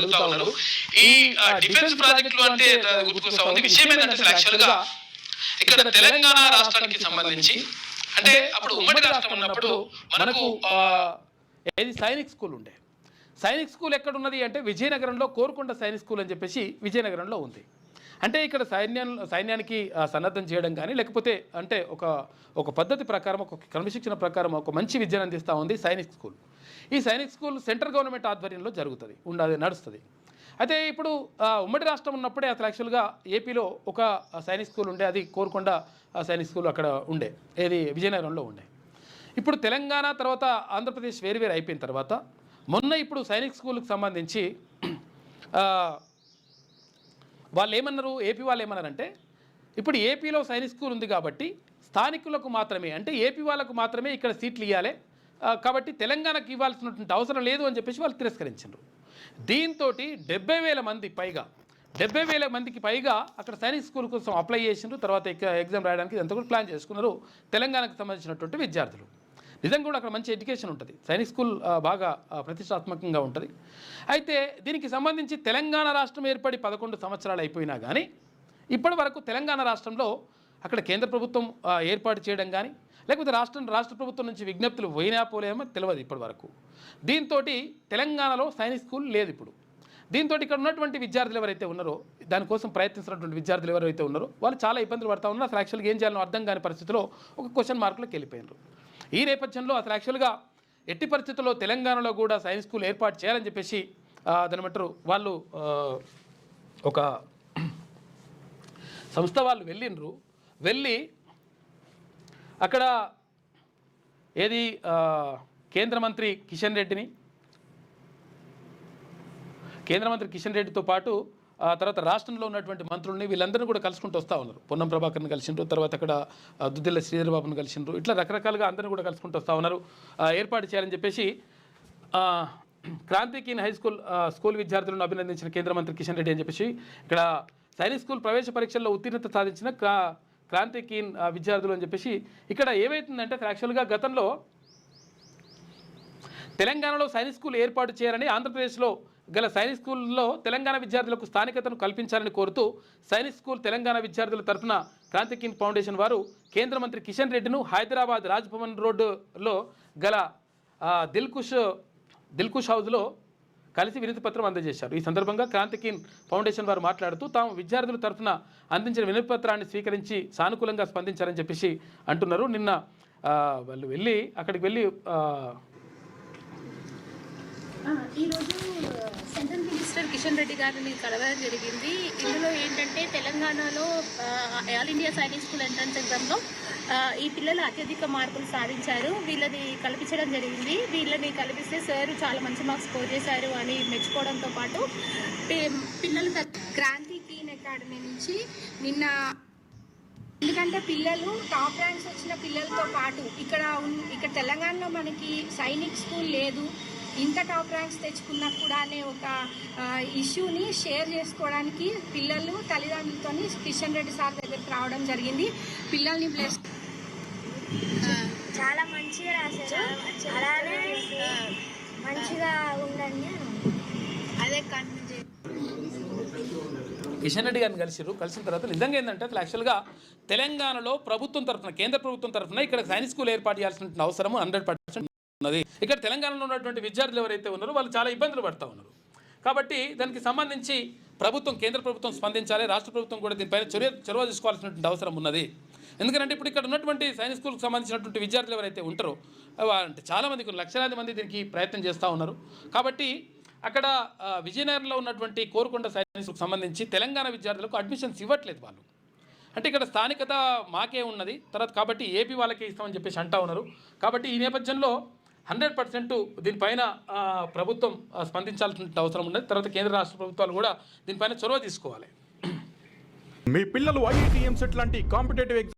ఉన్నారు. ఈ డిఫెన్స్ ప్రాజెక్టులు అంటే గుర్తుకొస్తా ఉంది. విషయం ఏంటంటే అసలు యాక్చువల్గా ఇక్కడ తెలంగాణ రాష్ట్రానికి సంబంధించి అంటే అప్పుడు ఉమ్మడి రాష్ట్రం ఉన్నప్పుడు మనకు ఏది సైనిక్ స్కూల్ ఉండే. సైనిక్ స్కూల్ ఎక్కడ ఉన్నది అంటే విజయనగరంలో కోరుకొండ సైనిక్ స్కూల్ అని చెప్పేసి విజయనగరంలో ఉంది. అంటే ఇక్కడ సైన్యం సైన్యానికి సన్నద్ధం చేయడం కానీ లేకపోతే అంటే ఒక ఒక పద్ధతి ప్రకారం ఒక క్రమశిక్షణ ప్రకారం ఒక మంచి విద్యను అందిస్తూ ఉంది సైనిక్ స్కూల్. ఈ సైనిక్ స్కూల్ సెంట్రల్ గవర్నమెంట్ ఆధ్వర్యంలో జరుగుతుంది ఉండదు నడుస్తుంది. అయితే ఇప్పుడు ఉమ్మడి రాష్ట్రం ఉన్నప్పుడే అసలు యాక్చువల్గా ఏపీలో ఒక సైనిక్ స్కూల్ ఉండే అది కోరుకొండ సైనిక్ స్కూల్ అక్కడ ఉండే ఏది విజయనగరంలో ఉండే. ఇప్పుడు తెలంగాణ తర్వాత ఆంధ్రప్రదేశ్ వేరు వేరు అయిపోయిన తర్వాత మొన్న ఇప్పుడు సైనిక్ స్కూల్కి సంబంధించి వాళ్ళు ఏమన్నారు ఏపీ వాళ్ళు ఏమన్నారంటే ఇప్పుడు ఏపీలో సైనిక్ స్కూల్ ఉంది కాబట్టి స్థానికులకు మాత్రమే అంటే ఏపీ వాళ్ళకు మాత్రమే ఇక్కడ సీట్లు ఇవ్వాలి కాబట్టి తెలంగాణకు ఇవ్వాల్సినటువంటి అవసరం లేదు అని చెప్పేసి వాళ్ళు తిరస్కరించారు దీంతో డెబ్బై వేల మంది పైగా డెబ్బై వేల మందికి పైగా అక్కడ సైనిక్ స్కూల్ కోసం అప్లై చేసిండ్రు. తర్వాత ఎగ్జామ్ రాయడానికి ఇదంతా కూడా ప్లాన్ చేసుకున్నారు తెలంగాణకు సంబంధించినటువంటి విద్యార్థులు. నిజంగా కూడా అక్కడ మంచి ఎడ్యుకేషన్ ఉంటుంది. సైనిక్ స్కూల్ బాగా ప్రతిష్టాత్మకంగా ఉంటుంది. అయితే దీనికి సంబంధించి తెలంగాణ రాష్ట్రం ఏర్పడి పదకొండు సంవత్సరాలు అయిపోయినా కానీ ఇప్పటి వరకు తెలంగాణ రాష్ట్రంలో అక్కడ కేంద్ర ప్రభుత్వం ఏర్పాటు చేయడం కానీ లేకపోతే రాష్ట్రం రాష్ట్ర ప్రభుత్వం నుంచి విజ్ఞప్తులు పోయినా పోలేమో తెలియదు ఇప్పటి వరకు దీంతో తెలంగాణలో సైనిక్ స్కూల్ లేదు ఇప్పుడు. దీంతో ఇక్కడ ఉన్నటువంటి విద్యార్థులు ఎవరైతే ఉన్నారో దానికోసం ప్రయత్నిస్తున్నటువంటి విద్యార్థులు ఎవరైతే ఉన్నారో వాళ్ళు చాలా ఇబ్బందులు పడతా ఉన్నారు. అసలు యాక్చువల్గా ఏం చేయాలని అర్థం కాని పరిస్థితిలో ఒక క్వశ్చన్ మార్కులకు వెళ్ళిపోయినారు. ఈ నేపథ్యంలో అసలు యాక్చువల్గా ఎట్టి పరిస్థితుల్లో తెలంగాణలో కూడా సైన్స్ స్కూల్ ఏర్పాటు చేయాలని చెప్పేసి దానిమంటారు వాళ్ళు ఒక సంస్థ వాళ్ళు వెళ్ళిండ్రు. వెళ్ళి అక్కడ ఏది కేంద్ర మంత్రి కిషన్ రెడ్డిని కేంద్ర మంత్రి కిషన్ రెడ్డితో పాటు తర్వాత రాష్ట్రంలో ఉన్నటువంటి మంత్రుల్ని వీళ్ళందరినీ కూడా కలుసుకుంటూ వస్తూ ఉన్నారు. పొన్నం ప్రభాకర్ని కలిసిండ్రు తర్వాత అక్కడ దుద్దిల్ల శ్రీధరబాబుని కలిసిండ్రు ఇట్లా రకరకాలుగా అందరినీ కూడా కలుసుకుంటూ వస్తూ ఉన్నారు. ఏర్పాటు చేయాలని చెప్పేసి క్రాంతికీన్ హై స్కూల్ స్కూల్ విద్యార్థులను అభినందించిన కేంద్ర మంత్రి కిషన్ రెడ్డి అని చెప్పేసి ఇక్కడ సైనిక్ స్కూల్ ప్రవేశ పరీక్షల్లో ఉత్తీర్ణత సాధించిన క్రాంతికీన్ ఆ, విద్యార్థులు అని చెప్పేసి ఇక్కడ ఏమైతుందంటే యాక్చువల్గా గతంలో తెలంగాణలో సైనిక్ స్కూల్ ఏర్పాటు చేయాలని ఆంధ్రప్రదేశ్లో గల సైనిక్ స్కూల్లో తెలంగాణ విద్యార్థులకు స్థానికతను కల్పించాలని కోరుతూ సైనిక్ స్కూల్ తెలంగాణ విద్యార్థుల తరఫున క్రాంతికిన్ ఫౌండేషన్ వారు కేంద్ర మంత్రి కిషన్ రెడ్డిను హైదరాబాద్ రాజ్భవన్ రోడ్డులో గల దిల్కుష్ దిల్కుష్ హౌస్లో కలిసి వినతి పత్రం అందజేశారు. ఈ సందర్భంగా క్రాంతికిన్ ఫౌండేషన్ వారు మాట్లాడుతూ తాము విద్యార్థుల తరఫున అందించిన వినతి పత్రాన్ని స్వీకరించి సానుకూలంగా స్పందించారని చెప్పేసి అంటున్నారు. నిన్న వాళ్ళు వెళ్ళి అక్కడికి వెళ్ళి ఈరోజు సెంట్రల్ మినిస్టర్ కిషన్ రెడ్డి గారిని కలవడం జరిగింది. ఇందులో ఏంటంటే తెలంగాణలో all India Sainik school entrance ఎగ్జామ్లో ఈ పిల్లలు అత్యధిక మార్కులు సాధించారు. వీళ్ళని కల్పించడం జరిగింది. వీళ్ళని కల్పిస్తే సార్ చాలా మంచి మార్క్స్ స్కోర్ చేశారు అని మెచ్చుకోవడంతో పాటు పిల్లలు క్రాంతి టీన్ అకాడమీ నుంచి నిన్న ఎందుకంటే పిల్లలు టాప్ ర్యాంక్స్ వచ్చిన పిల్లలతో పాటు ఇక్కడ ఇక్కడ తెలంగాణలో మనకి సైనిక్ స్కూల్ లేదు. ఇంత టాప్ ర్యాంక్స్ తెచ్చుకున్నా కూడా అనే ఒక ఇష్యూని షేర్ చేసుకోవడానికి పిల్లలు తల్లిదండ్రులతో కిషన్ రెడ్డి సార్ దగ్గరికి రావడం జరిగింది. పిల్లల్ని బ్లెస్ చాలా మంచిగా రాశారు. అలానే మంచిగా ఉండండి అదే కంటిన్యూ కిషన్ రెడ్డి గారిని కలిసిరు కలిసిన తర్వాత నిజంగా ఏంటంటే అసలు యాక్చువల్గా తెలంగాణలో ప్రభుత్వం తరఫున కేంద్ర ప్రభుత్వం తరఫున ఇక్కడ సైనిక్ స్కూల్ ఏర్పాటు చేయాల్సిన అవసరం హండ్రెడ్ పర్సెంట్ ఉన్నది ఇక్కడ తెలంగాణలో ఉన్నటువంటి విద్యార్థులు ఎవరైతే ఉన్నారో వాళ్ళు చాలా ఇబ్బందులు పడుతూ ఉన్నారు. కాబట్టి దానికి సంబంధించి ప్రభుత్వం కేంద్ర ప్రభుత్వం స్పందించాలి రాష్ట్ర ప్రభుత్వం కూడా దీనిపైన చొరవ చొరవ తీసుకోవాల్సినటువంటి అవసరం ఉన్నది. ఎందుకంటే ఇప్పుడు ఇక్కడ ఉన్నటువంటి సైన్స్ స్కూల్కి సంబంధించినటువంటి విద్యార్థులు ఎవరైతే ఉంటారో అంటే చాలామంది లక్షలాది మంది దీనికి ప్రయత్నం చేస్తూ ఉన్నారు. కాబట్టి అక్కడ విజయనగరంలో ఉన్నటువంటి కోరుకొండ సైన్స్కు సంబంధించి తెలంగాణ విద్యార్థులకు అడ్మిషన్స్ ఇవ్వట్లేదు వాళ్ళు. అంటే ఇక్కడ స్థానికత మాకే ఉన్నది. తర్వాత కాబట్టి ఏపీ వాళ్ళకే ఇస్తామని చెప్పేసి అంటా ఉన్నారు. కాబట్టి ఈ నేపథ్యంలో హండ్రెడ్ పర్సెంట్ దీనిపైన ప్రభుత్వం స్పందించాల్సిన అవసరం ఉన్నది. తర్వాత కేంద్ర రాష్ట్ర ప్రభుత్వాలు కూడా దీనిపైన చొరవ తీసుకోవాలి. మీ పిల్లలు ఐఐటి ఎంసెట్ లాంటి కాంపిటేటివ్